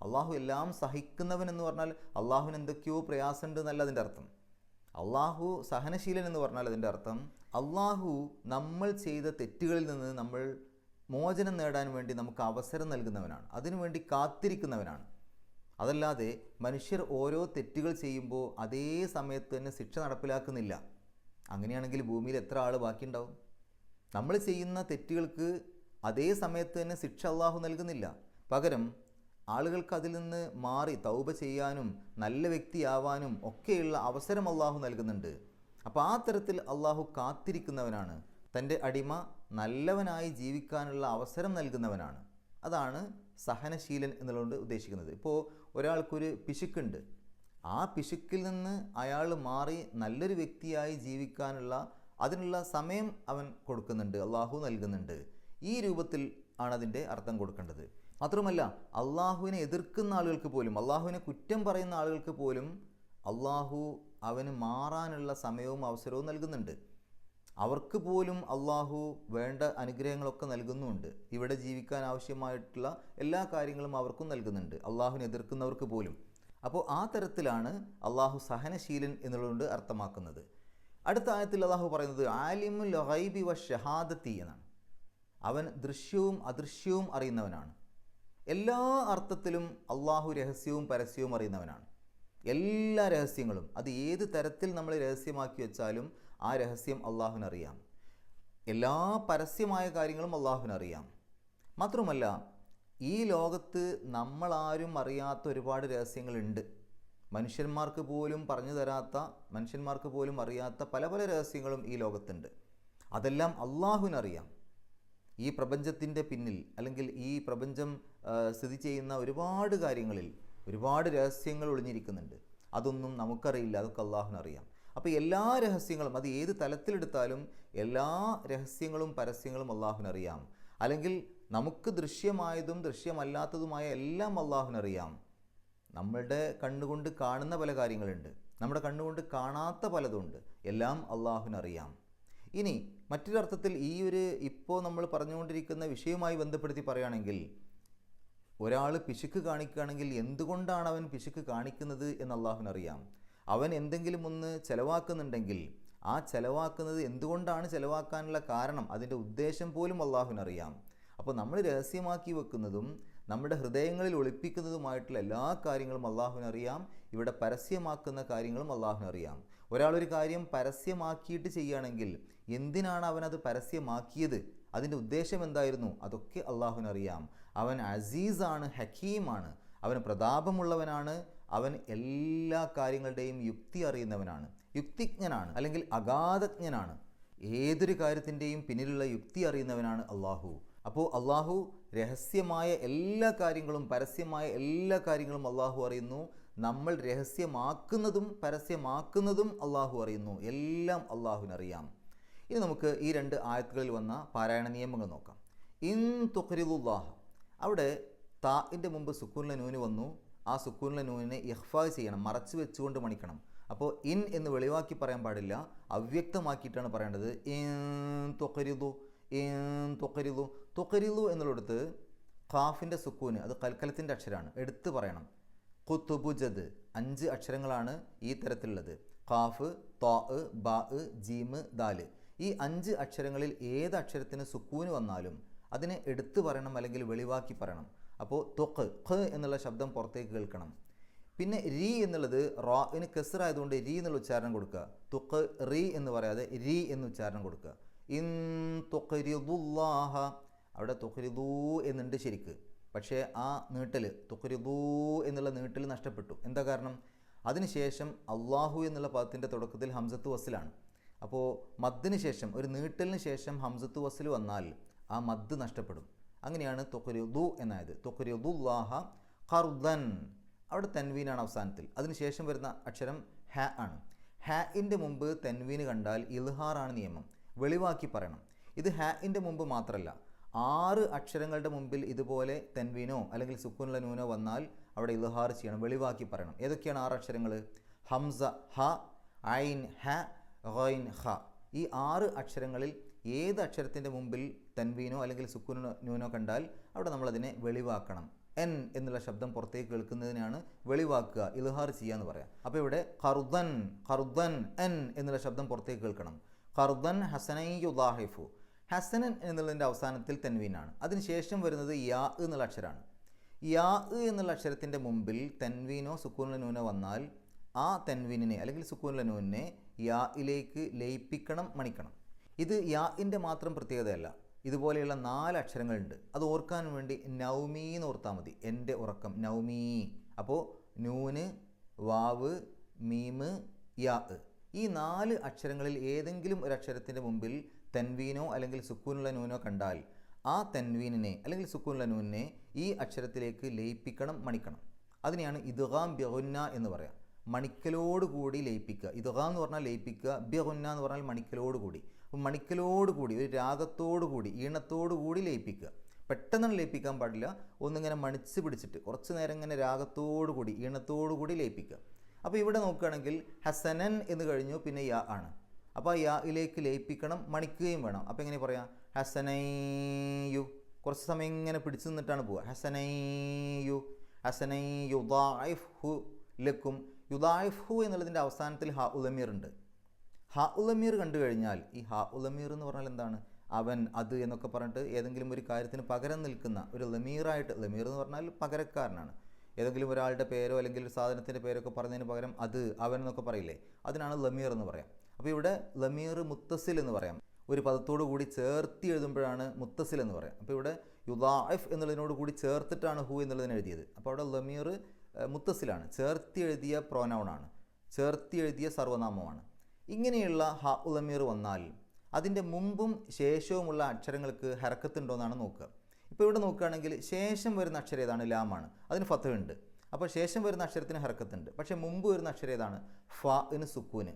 അള്ളാഹു എല്ലാം സഹിക്കുന്നവൻ എന്ന് പറഞ്ഞാൽ അള്ളാഹുവിന് എന്തൊക്കെയോ പ്രയാസമുണ്ട് എന്നല്ല അതിന്റെ അർത്ഥം. അള്ളാഹു സഹനശീലൻ എന്ന് പറഞ്ഞാൽ അതിന്റെ അർത്ഥം അള്ളാഹു നമ്മൾ ചെയ്ത തെറ്റുകളിൽ നിന്ന് നമ്മൾ മോചനം നേടാൻ വേണ്ടി നമുക്ക് അവസരം നൽകുന്നവനാണ്. അതിനുവേണ്ടി കാത്തിരിക്കുന്നവനാണ്. അതല്ലാതെ മനുഷ്യർ ഓരോ തെറ്റുകൾ ചെയ്യുമ്പോൾ അതേ സമയത്ത് തന്നെ ശിക്ഷ നടപ്പിലാക്കുന്നില്ല. അങ്ങനെയാണെങ്കിൽ ഭൂമിയിൽ എത്ര ആൾ ബാക്കിയുണ്ടാവും? നമ്മൾ ചെയ്യുന്ന തെറ്റുകൾക്ക് അതേ സമയത്ത് തന്നെ ശിക്ഷ അള്ളാഹു നൽകുന്നില്ല. പകരം ആളുകൾക്ക് അതിൽ നിന്ന് മാറി തൗബ ചെയ്യാനും നല്ല വ്യക്തിയാവാനും ഒക്കെയുള്ള അവസരം അള്ളാഹു നൽകുന്നുണ്ട്. അപ്പോൾ ആ തരത്തിൽ അള്ളാഹു കാത്തിരിക്കുന്നവനാണ്. തന്റെ അടിമ നല്ലവനായി ജീവിക്കാനുള്ള അവസരം നൽകുന്നവനാണ്. അതാണ് സഹനശീലൻ എന്നുള്ളതുകൊണ്ട് ഉദ്ദേശിക്കുന്നത്. ഇപ്പോൾ ഒരാൾക്കൊരു പിശുക്കുണ്ട്. ആ പിശുക്കിൽ നിന്ന് അയാൾ മാറി നല്ലൊരു വ്യക്തിയായി ജീവിക്കാനുള്ള അതിനുള്ള സമയം അവൻ കൊടുക്കുന്നുണ്ട് അള്ളാഹു നൽകുന്നുണ്ട്. ഈ രൂപത്തിൽ ആണ് അതിന്റെ അർത്ഥം കൊടുക്കേണ്ടത്. മാത്രമല്ല അള്ളാഹുവിനെ എതിർക്കുന്ന ആളുകൾക്ക് പോലും അള്ളാഹുവിനെ കുറ്റം പറയുന്ന ആളുകൾക്ക് പോലും അള്ളാഹു അവന് മാറാനുള്ള സമയവും അവസരവും നൽകുന്നുണ്ട്. അവർക്ക് പോലും അള്ളാഹു വേണ്ട അനുഗ്രഹങ്ങളൊക്കെ നൽകുന്നുണ്ട്. ഇവിടെ ജീവിക്കാൻ ആവശ്യമായിട്ടുള്ള എല്ലാ കാര്യങ്ങളും അവർക്കും നൽകുന്നുണ്ട്. അള്ളാഹുവിനെ എതിർക്കുന്നവർക്ക് പോലും. അപ്പോൾ ആ തരത്തിലാണ് അള്ളാഹു സഹനശീലൻ എന്നുള്ളതുകൊണ്ട് അർത്ഥമാക്കുന്നത്. അടുത്ത ആയത്തിൽ അള്ളാഹു പറയുന്നത് ആലിമുൽ ഹൈബി വ ഷഹാദത്തി എന്നാണ്. അവൻ ദൃശ്യവും അദൃശ്യവും അറിയുന്നവനാണ്. എല്ലാ അർത്ഥത്തിലും അള്ളാഹു രഹസ്യവും പരസ്യവും അറിയുന്നവനാണ്. എല്ലാ രഹസ്യങ്ങളും. അത് ഏത് തരത്തിൽ നമ്മൾ രഹസ്യമാക്കി വെച്ചാലും ആ രഹസ്യം അള്ളാഹുവിനറിയാം. എല്ലാ പരസ്യമായ കാര്യങ്ങളും അള്ളാഹുവിനറിയാം. മാത്രമല്ല ഈ ലോകത്ത് നമ്മളാരും അറിയാത്ത ഒരുപാട് രഹസ്യങ്ങളുണ്ട്. മനുഷ്യന്മാർക്ക് പോലും പറഞ്ഞു തരാത്ത മനുഷ്യന്മാർക്ക് പോലും അറിയാത്ത പല പല രഹസ്യങ്ങളും ഈ ലോകത്തുണ്ട്. അതെല്ലാം അള്ളാഹുവിനറിയാം. ഈ പ്രപഞ്ചത്തിന്റെ പിന്നിൽ അല്ലെങ്കിൽ ഈ പ്രപഞ്ചം സ്ഥിതി ചെയ്യുന്ന ഒരുപാട് കാര്യങ്ങളിൽ ഒരുപാട് രഹസ്യങ്ങൾ ഒളിഞ്ഞിരിക്കുന്നുണ്ട്. അതൊന്നും നമുക്കറിയില്ല അതൊക്കെ അള്ളാഹുവിനറിയാം. അപ്പോൾ എല്ലാ രഹസ്യങ്ങളും അത് ഏത് തലത്തിലെടുത്താലും എല്ലാ രഹസ്യങ്ങളും പരസ്യങ്ങളും അള്ളാഹുവിനറിയാം അല്ലെങ്കിൽ നമുക്ക് ദൃശ്യമായതും ദൃശ്യമല്ലാത്തതുമായ എല്ലാം അള്ളാഹുവിനറിയാം നമ്മളുടെ കണ്ണുകൊണ്ട് കാണുന്ന പല കാര്യങ്ങളുണ്ട്. നമ്മുടെ കണ്ണുകൊണ്ട് കാണാത്ത പലതുണ്ട്. എല്ലാം അള്ളാഹുവിനറിയാം ഇനി മറ്റൊരർത്ഥത്തിൽ ഈ ഒരു ഇപ്പോൾ നമ്മൾ പറഞ്ഞുകൊണ്ടിരിക്കുന്ന വിഷയവുമായി ബന്ധപ്പെടുത്തി പറയുകയാണെങ്കിൽ ഒരാൾ പിശുക്ക് കാണിക്കുകയാണെങ്കിൽ എന്തുകൊണ്ടാണ് അവൻ പിശുക്ക് കാണിക്കുന്നത് എന്ന് അള്ളാഹുവിനറിയാം അവൻ എന്തെങ്കിലും ഒന്ന് ചെലവാക്കുന്നുണ്ടെങ്കിൽ ആ ചിലവാക്കുന്നത് എന്തുകൊണ്ടാണ് ചിലവാക്കാനുള്ള കാരണം? അതിന്റെ ഉദ്ദേശം പോലും അള്ളാഹുവിനറിയാം. അപ്പോൾ നമ്മൾ രഹസ്യമാക്കി വെക്കുന്നതും നമ്മുടെ ഹൃദയങ്ങളിൽ ഒളിപ്പിക്കുന്നതുമായിട്ടുള്ള എല്ലാ കാര്യങ്ങളും അള്ളാഹുവിനറിയാം. ഇവിടെ പരസ്യമാക്കുന്ന കാര്യങ്ങളും അള്ളാഹുവിനറിയാം. ഒരാളൊരു കാര്യം പരസ്യമാക്കിയിട്ട് ചെയ്യുകയാണെങ്കിൽ എന്തിനാണ് അവൻ അത് പരസ്യമാക്കിയത്? അതിന്റെ ഉദ്ദേശം എന്തായിരുന്നു? അതൊക്കെ അള്ളാഹുവിനറിയാം. അവൻ അസീസാണ് ഹക്കീമാണ്. അവൻ പ്രതാപമുള്ളവനാണ്. അവൻ എല്ലാ കാര്യങ്ങളുടെയും യുക്തി അറിയുന്നവനാണ്. യുക്തിജ്ഞനാണ് അല്ലെങ്കിൽ അഗാധജ്ഞനാണ്. ഏതൊരു കാര്യത്തിന്റെയും പിന്നിലുള്ള യുക്തി അറിയുന്നവനാണ് അള്ളാഹു. അപ്പോൾ അള്ളാഹു രഹസ്യമായ എല്ലാ കാര്യങ്ങളും പരസ്യമായ എല്ലാ കാര്യങ്ങളും അള്ളാഹു അറിയുന്നു. നമ്മൾ രഹസ്യമാക്കുന്നതും പരസ്യമാക്കുന്നതും അള്ളാഹു അറിയുന്നു. എല്ലാം അള്ളാഹുവിനറിയാം. ഇനി നമുക്ക് ഈ രണ്ട് ആയത്തുകളിൽ വന്ന പാരായണ നിയമങ്ങൾ നോക്കാം. ഇൻ തുഖരിദുല്ലാഹ്. അവിടെ താഇന്റെ മുമ്പ് സുക്കൂനിലെ നൂന് വന്നു. ആ സുക്കൂനിലെ നൂനിനെ ഇഹ്ഫാ ചെയ്യണം മറച്ചു വെച്ചുകൊണ്ട് മണിക്കണം. അപ്പോൾ ഇൻ എന്ന് വെളിവാക്കി പറയാൻ പാടില്ല അവ്യക്തമാക്കിയിട്ടാണ് പറയേണ്ടത്. ഇൻ തൊക്കരുതു ഇൻ തൊക്കരുതു തൊക്കരുതു എന്നുള്ളിടത്ത് ഖാഫിന്റെ സുക്കൂന് അത് കൽക്കലത്തിന്റെ അക്ഷരമാണ് എടുത്തു പറയണം. കുത്തുബുജദ് അഞ്ച് അക്ഷരങ്ങളാണ് ഈ തരത്തിലുള്ളത്. ഖാഫ് ത്വാ ബാ ജീമ് ദാൽ. ഈ അഞ്ച് അക്ഷരങ്ങളിൽ ഏത് അക്ഷരത്തിന് സുക്കൂന് വന്നാലും അതിനെ എടുത്തു പറയണം അല്ലെങ്കിൽ വെളിവാക്കി പറയണം. അപ്പോൾ തൊക്ക് ഖ് എന്നുള്ള ശബ്ദം പുറത്തേക്ക് കേൾക്കണം. പിന്നെ രീ എന്നുള്ളത് റോ ഇന് കെസറായതുകൊണ്ട് രീ എന്നുള്ള ഉച്ചാരണം കൊടുക്കുക. തുക്ക് റീ എന്ന് പറയാതെ രീ എന്ന് ഉച്ചാരണം കൊടുക്കുക. ഇൻ തുഖരിദുല്ലാഹ അവിടെ തുഖരിദൂ എന്നുണ്ട് ശരിക്ക്. പക്ഷേ ആ നീട്ടൽ തുഖരിദൂ എന്നുള്ള നീട്ടൽ നഷ്ടപ്പെട്ടു. എന്താ കാരണം? അതിനുശേഷം അള്ളാഹു എന്നുള്ള പദത്തിന്റെ തുടക്കത്തിൽ ഹംസത്ത് വസിലാണ് അപ്പോൾ മദ്ദിന് ശേഷം ഒരു നീട്ടലിന് ശേഷം ഹംസത്ത് വസിൽ വന്നാൽ ആ മദ് നഷ്ടപ്പെടും. അങ്ങനെയാണ് തൊക്കുരുദു എന്നായത്. തൊക്കുരുദുല്ലാഹ ഖർദൻ അവിടെ തെൻവീനാണ് അവസാനത്തിൽ. അതിനുശേഷം വരുന്ന അക്ഷരം ഹ ആണ്. ഹാഇന്റെ മുമ്പ് തെൻവീന് കണ്ടാൽ ഇൽഹാറാണ് നിയമം. വെളിവാക്കി പറയണം. ഇത് ഹാഇന്റെ മുമ്പ് മാത്രമല്ല ആറ് അക്ഷരങ്ങളുടെ മുമ്പിൽ ഇതുപോലെ തൻവീനോ അല്ലെങ്കിൽ സുക്കൂനുള്ള നൂനോ വന്നാൽ അവിടെ ഇൽഹാർ ചെയ്യണം. വെളിവാക്കി പറയണം. ഏതൊക്കെയാണ് ആറ് അക്ഷരങ്ങൾ? ഹംസ ഹ ഐൻ ഹ ഗൈൻ ഹ. ഈ ആറ് അക്ഷരങ്ങളിൽ ഏത് അക്ഷരത്തിന്റെ മുമ്പിൽ തൻവീനോ അല്ലെങ്കിൽ സുക്കുനോ ന്യൂനോ കണ്ടാൽ അവിടെ നമ്മളതിനെ വെളിവാക്കണം. എൻ എന്നുള്ള ശബ്ദം പുറത്തേക്ക് കേൾക്കുന്നതിനാണ് വെളിവാക്കുക ഇൽഹാർ ചെയ്യുക എന്ന് പറയാം. അപ്പോൾ ഇവിടെ ഖർദൻ ഖർദൻ എൻ എന്നുള്ള ശബ്ദം പുറത്തേക്ക് കേൾക്കണം. ഖർദൻ ഹസനൈ യുദാഹിഫു ഹസനൻ എന്നുള്ളതിന്റെ അവസാനത്തിൽ തെൻവീനാണ് അതിനുശേഷം വരുന്നത് യാ എന്നുള്ള അക്ഷരമാണ് യാ എന്നുള്ള അക്ഷരത്തിന്റെ മുമ്പിൽ തൻവീനോ സുക്കൂനുള്ള നൂനോ വന്നാൽ ആ തെൻവീനിനെ അല്ലെങ്കിൽ സുക്കൂനുള്ള നൂനിനെ യാ ഇലേക്ക് ലയിപ്പിക്കണം മണിക്കണം. ഇത് യാഇന്റെ മാത്രം പ്രത്യേകതയല്ല. ഇതുപോലെയുള്ള നാല് അക്ഷരങ്ങളുണ്ട്. അത് ഓർക്കാൻ വേണ്ടി നൗമീ എന്ന് ഓർത്താൽ മതി. എന്റെ ഉറക്കം നൗമീ. അപ്പോൾ നൂന് വാവ് മീമ് യാ ഈ നാല് അക്ഷരങ്ങളിൽ ഏതെങ്കിലും ഒരു അക്ഷരത്തിന്റെ മുമ്പിൽ തെൻവീനോ അല്ലെങ്കിൽ സുക്കൂനുള്ള നൂനോ കണ്ടാൽ ആ തെൻവീനിനെ അല്ലെങ്കിൽ സുക്കൂനുള്ള നൂനിനെ ഈ അക്ഷരത്തിലേക്ക് ലയിപ്പിക്കണം മണിക്കണം. അതിനെയാണ് ഇദ്ഗാം ബെഹുന്ന എന്ന് പറയാം. മണിക്കലോട് കൂടി ലയിപ്പിക്കുക. ഇദ്ഗാം എന്ന് പറഞ്ഞാൽ ലയിപ്പിക്കുക ബെഹുന്ന എന്ന് പറഞ്ഞാൽ മണിക്കലോട് കൂടി മണിക്കലോട് കൂടി ഒരു രാഗത്തോടു കൂടി ഈണത്തോടു കൂടി ലയിപ്പിക്കുക. പെട്ടെന്ന് ലയിപ്പിക്കാൻ പാടില്ല. ഒന്നിങ്ങനെ മണിച്ച് പിടിച്ചിട്ട് കുറച്ച് നേരം ഇങ്ങനെ രാഗത്തോടു കൂടി ഈണത്തോടു കൂടി ലയിപ്പിക്കുക. അപ്പോൾ ഇവിടെ നോക്കുകയാണെങ്കിൽ ഹസനൻ എന്ന് കഴിഞ്ഞു പിന്നെ യാ ആണ്. അപ്പോൾ ആ യായിലേക്ക് ലയിപ്പിക്കണം മണിക്കുകയും വേണം. അപ്പോൾ എങ്ങനെ പറയാം? ഹസനയ്യു കുറച്ച് സമയം ഇങ്ങനെ പിടിച്ചു നിന്നിട്ടാണ് പോവുക. ഹസനയ്യു ഹസനൈ യുദായിഫ് ഹു ലക്കും. യുദായിഫ് ഹു എന്നുള്ളതിന്റെ അവസാനത്തിൽ ഹ ഉലമീർ ഉണ്ട്. ഹ ഉലമീർ കണ്ടു കഴിഞ്ഞാൽ ഈ ഹ ഉലമീർ എന്ന് പറഞ്ഞാൽ എന്താണ്? അവൻ അത് എന്നൊക്കെ പറഞ്ഞിട്ട് ഏതെങ്കിലും ഒരു കാര്യത്തിന് പകരം നിൽക്കുന്ന ഒരു ലമീറായിട്ട് ലമീർ എന്ന് പറഞ്ഞാൽ പകരക്കാരനാണ്. ഏതെങ്കിലും ഒരാളുടെ പേരോ അല്ലെങ്കിൽ ഒരു സാധനത്തിന്റെ പേരോ ഒക്കെ പറഞ്ഞതിന് പകരം അത് അവൻ എന്നൊക്കെ പറയില്ലേ? അതിനാണ് ലമീർ എന്ന് പറയാം. അപ്പോൾ ഇവിടെ ലമീർ മുത്തസിൽ എന്ന് പറയാം. ഒരു പദത്തോടു കൂടി ചേർത്തി എഴുതുമ്പോഴാണ് മുത്തസിൽ എന്ന് പറയാം. അപ്പോൾ ഇവിടെ യുദാഫ് എന്നുള്ളതിനോട് കൂടി ചേർത്തിട്ടാണ് ഹു എന്നുള്ളതിന് എഴുതിയത്. അപ്പോൾ അവിടെ ലമീർ മുത്തസിലാണ്. ചേർത്തി എഴുതിയ പ്രോനൗണാണ് ചേർത്തി എഴുതിയ സർവനാമമാണ്. ഇങ്ങനെയുള്ള ഹ ഉലമീർ വന്നാൽ അതിന്റെ മുമ്പും ശേഷവുമുള്ള അക്ഷരങ്ങൾക്ക് ഹരക്കത്തുണ്ടോ എന്നാണ് നോക്കുക. ഇപ്പോൾ ഇവിടെ നോക്കുകയാണെങ്കിൽ ശേഷം വരുന്ന അക്ഷരം ഏതാണ്? ലാമാണ് അതിന് ഫത്തുണ്ട് അപ്പോൾ ശേഷം വരുന്ന അക്ഷരത്തിന് ഹരക്കത്തുണ്ട്. പക്ഷേ മുമ്പ് വരുന്ന അക്ഷരം ഏതാണ്? ഫ ഇന് സുക്കൂന്.